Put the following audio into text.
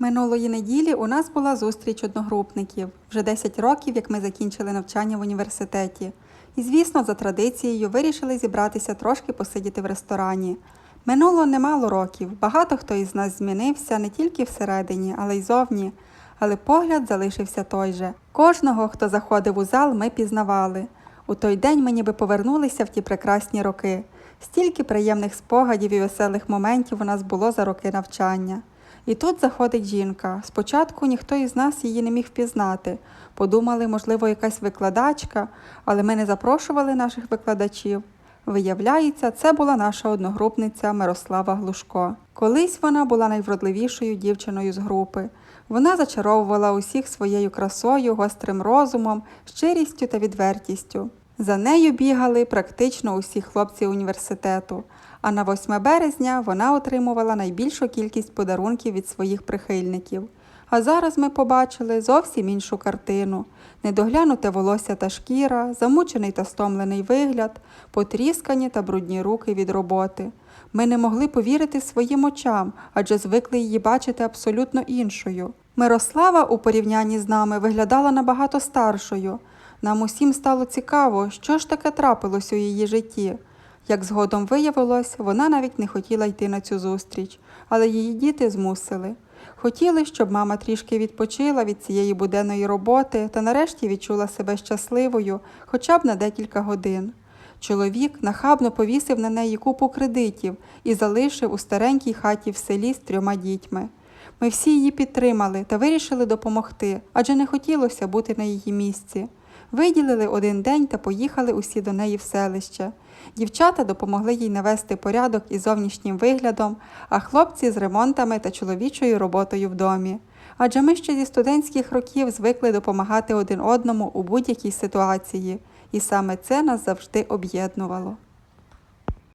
Минулої неділі у нас була зустріч одногрупників. Вже 10 років, як ми закінчили навчання в університеті. І, звісно, за традицією вирішили зібратися трошки посидіти в ресторані. Минуло немало років. Багато хто із нас змінився не тільки всередині, але й зовні. Але погляд залишився той же. Кожного, хто заходив у зал, ми пізнавали. У той день ми ніби повернулися в ті прекрасні роки. Стільки приємних спогадів і веселих моментів у нас було за роки навчання. І тут заходить жінка. Спочатку ніхто із нас її не міг впізнати. Подумали, можливо, якась викладачка, але ми не запрошували наших викладачів. Виявляється, це була наша одногрупниця Мирослава Глушко. Колись вона була найвродливішою дівчиною з групи. Вона зачаровувала усіх своєю красою, гострим розумом, щирістю та відвертістю. За нею бігали практично усі хлопці університету. А на 8 березня вона отримувала найбільшу кількість подарунків від своїх прихильників. А зараз ми побачили зовсім іншу картину: недоглянуте волосся та шкіра, замучений та стомлений вигляд, потріскані та брудні руки від роботи. Ми не могли повірити своїм очам, адже звикли її бачити абсолютно іншою. Мирослава у порівнянні з нами виглядала набагато старшою. Нам усім стало цікаво, що ж таке трапилось у її житті. Як згодом виявилось, вона навіть не хотіла йти на цю зустріч, але її діти змусили. Хотіли, щоб мама трішки відпочила від цієї буденної роботи та нарешті відчула себе щасливою хоча б на декілька годин. Чоловік нахабно повісив на неї купу кредитів і залишив у старенькій хаті в селі з трьома дітьми. Ми всі її підтримали та вирішили допомогти, адже не хотілося бути на її місці. Виділили один день та поїхали усі до неї в селище. Дівчата допомогли їй навести порядок із зовнішнім виглядом, а хлопці з ремонтами та чоловічою роботою в домі. Адже ми ще зі студентських років звикли допомагати один одному у будь-якій ситуації, і саме це нас завжди об'єднувало.